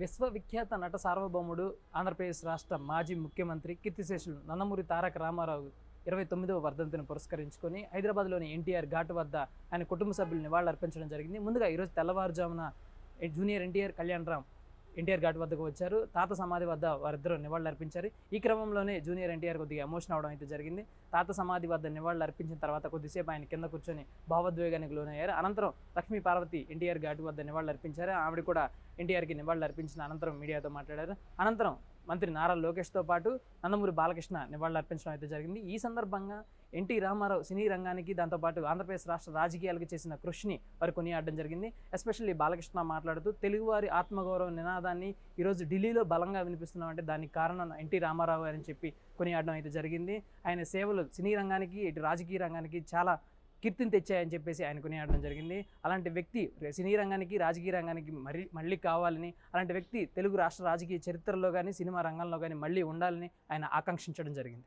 విశ్వవిఖ్యాత నట సార్వభౌముడు ఆంధ్రప్రదేశ్ రాష్ట్ర మాజీ ముఖ్యమంత్రి కీర్తిశేషులు నందమూరి తారక రామారావు ఇరవై తొమ్మిదవ వర్ధంతిని పురస్కరించుకొని హైదరాబాద్లోని ఎన్టీఆర్ ఘాట్ వద్ద ఆయన కుటుంబ సభ్యులు నివాళులు అర్పించడం జరిగింది. ముందుగా ఈరోజు తెల్లవారుజామున junior NTR Kalyan Ram NTR ghat వద్దకు వచ్చారు. తాత సమాధి వద్ద వారిద్దరూ నివాళులు అర్పించారు. ఈ క్రమంలోనే జూనియర్ ఎన్టీఆర్ కొద్దిగా ఎమోషన్ అవడం అయితే జరిగింది. తాత సమాధి వద్ద నివాళులు అర్పించిన తర్వాత కొద్దిసేపు ఆయన కింద కూర్చొని భావోద్వేగానికి లోనయ్యారు. అనంతరం లక్ష్మీ పార్వతి ఎన్టీఆర్ ఘాట్ వద్ద నివాళులు అర్పించారు. ఆవిడ కూడా ఎన్టీఆర్కి నివాళులు అర్పించిన అనంతరం మీడియాతో మాట్లాడారు. అనంతరం మంత్రి నారా లోకేష్తో పాటు నందమూరి బాలకృష్ణ నివాళులు అర్పించడం అయితే జరిగింది. ఈ సందర్భంగా ఎన్టీ రామారావు సినీ రంగానికి దాంతోపాటు ఆంధ్రప్రదేశ్ రాష్ట్ర రాజకీయాలకు చేసిన కృషిని వారు కొనియాడడం జరిగింది. ఎస్పెషల్లీ బాలకృష్ణ మాట్లాడుతూ తెలుగువారి ఆత్మగౌరవ నినాదాన్ని ఈరోజు ఢిల్లీలో బలంగా వినిపిస్తున్నామంటే దానికి కారణం ఎన్టీ రామారావు అని చెప్పి కొనియాడడం అయితే జరిగింది. ఆయన సేవలు సినీ రంగానికి ఇటు రాజకీయ రంగానికి చాలా కీర్తిని తెచ్చాయని చెప్పేసి ఆయన కొనియాడడం జరిగింది. అలాంటి వ్యక్తి సినీ రంగానికి రాజకీయ రంగానికి మరి మళ్ళీ కావాలని అలాంటి వ్యక్తి తెలుగు రాష్ట్ర రాజకీయ చరిత్రలో కానీ సినిమా రంగంలో కానీ మళ్ళీ ఉండాలని ఆయన ఆకాంక్షించడం జరిగింది.